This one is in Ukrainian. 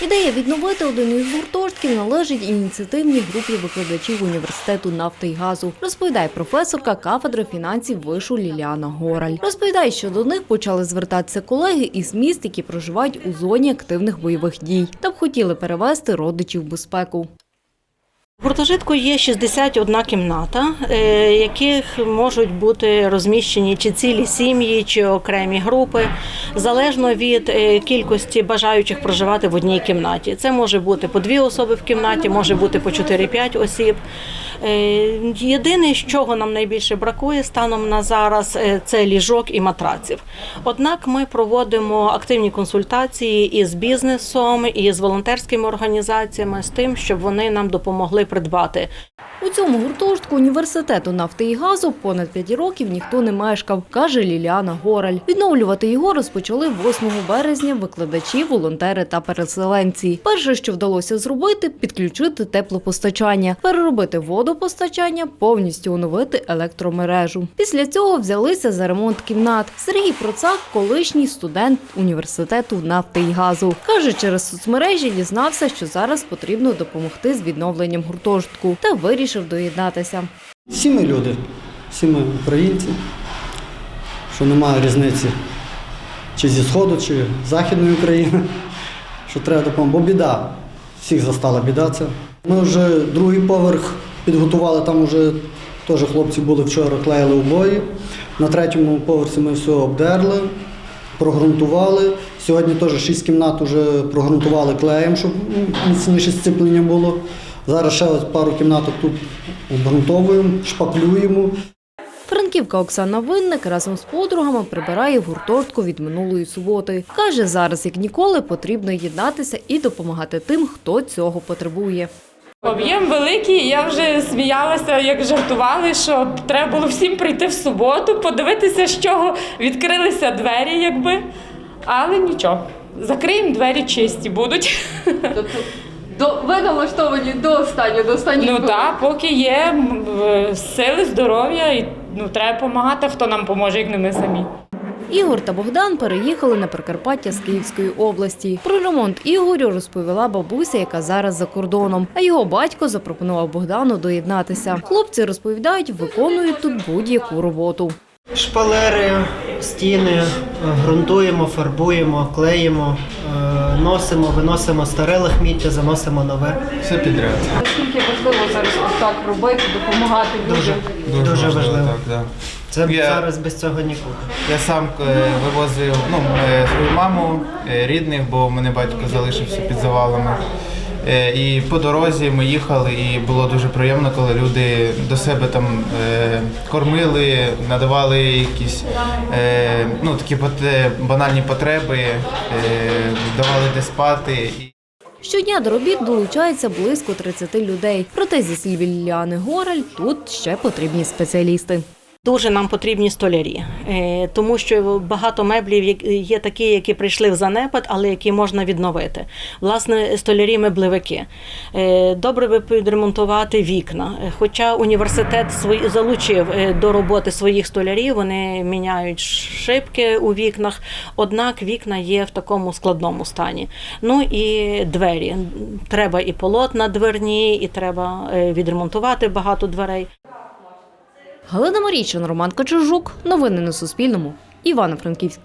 Ідея відновити один із гуртожитків належить ініціативній групі викладачів університету нафти і газу, розповідає професорка кафедри фінансів вишу Ліліана Гораль. Розповідає, що до них почали звертатися колеги із міст, які проживають у зоні активних бойових дій, та б хотіли перевести родичів в безпеку. В гуртожитку є 61 кімната, е, яких можуть бути розміщені чи цілі сім'ї, чи окремі групи, залежно від е, кількості бажаючих проживати в одній кімнаті. Це може бути по дві особи в кімнаті, може бути по 4-5 осіб. Е, Єдине, чого нам найбільше бракує станом на зараз, це ліжок і матраців. Однак ми проводимо активні консультації із бізнесом, і з волонтерськими організаціями з тим, щоб вони нам допомогли придбати У цьому гуртожитку університету нафти і газу понад 5 років ніхто не мешкав, каже Ліліана Гораль. Відновлювати його розпочали 8 березня викладачі, волонтери та переселенці. Перше, що вдалося зробити, підключити теплопостачання, переробити водопостачання, повністю оновити електромережу. Після цього взялися за ремонт кімнат. Сергій Процак, колишній студент університету нафти і газу, каже, через соцмережі дізнався, що зараз потрібно допомогти з відновленням гуртожитку та вирішив доєднатися. Всі ми люди, всі ми українці, що немає різниці чи зі Сходу, чи Західної України, що треба допомогти. Бо біда, всіх застала біда це. Ми вже другий поверх підготували, там вже теж хлопці були вчора, клеїли обої. На третьому поверсі ми все обдерли, прогрунтували. Сьогодні теж шість кімнат вже прогрунтували клеєм, щоб міцніше сцеплення було. Зараз ще ось пару кімнаток тут обґрунтовуємо, шпаклюємо. Франківка Оксана Винник разом з подругами прибирає гуртожитку від минулої суботи. Каже, зараз як ніколи потрібно єднатися і допомагати тим, хто цього потребує. Об'єм великий, я вже сміялася, як жартували, що треба було всім прийти в суботу, подивитися, з чого відкрилися двері, якби. Але нічого. Закриємо двері чисті будуть. До ви налаштовані до останнього, до останніх Ну так, поки є м, в- сили, здоров'я, і ну треба допомагати, хто нам поможе, як не ми самі. Ігор та Богдан переїхали на Прикарпаття з Київської області. Про ремонт Ігорю розповіла бабуся, яка зараз за кордоном. А його батько запропонував Богдану доєднатися. Хлопці розповідають, виконують тут будь-яку роботу. Шпалери, стіни, ґрунтуємо, фарбуємо, клеїмо, е, носимо, виносимо старе лахміття, заносимо нове. Все підряд. Наскільки важливо зараз так робити, допомагати людям? Дуже важливо. Так, да. Це Я- зараз без цього нікуди. Я сам е, вивозив ну, е, свою маму, е, рідних, бо в мене батько залишився під завалами. Е, І по дорозі ми їхали, і було дуже приємно, коли люди до себе там е, кормили, надавали якісь е, ну, такі банальні потреби, давали де спати. Щодня до робіт долучається близько 30 людей. Проте, зі слів Ліліани Гораль, тут ще потрібні спеціалісти. Дуже нам потрібні столярі, е, тому що багато меблів є такі, які прийшли в занепад, але які можна відновити. Власне, столярі меблевики. Е, Добре би підремонтувати вікна. Хоча університет залучив е, до роботи своїх столярів, вони міняють шибки у вікнах. Однак вікна є в такому складному стані. Ну і двері. Треба і полотна дверні, і треба відремонтувати багато дверей. Галина Марійчин, Роман Качужук. Новини на Суспільному. Івано-Франківськ.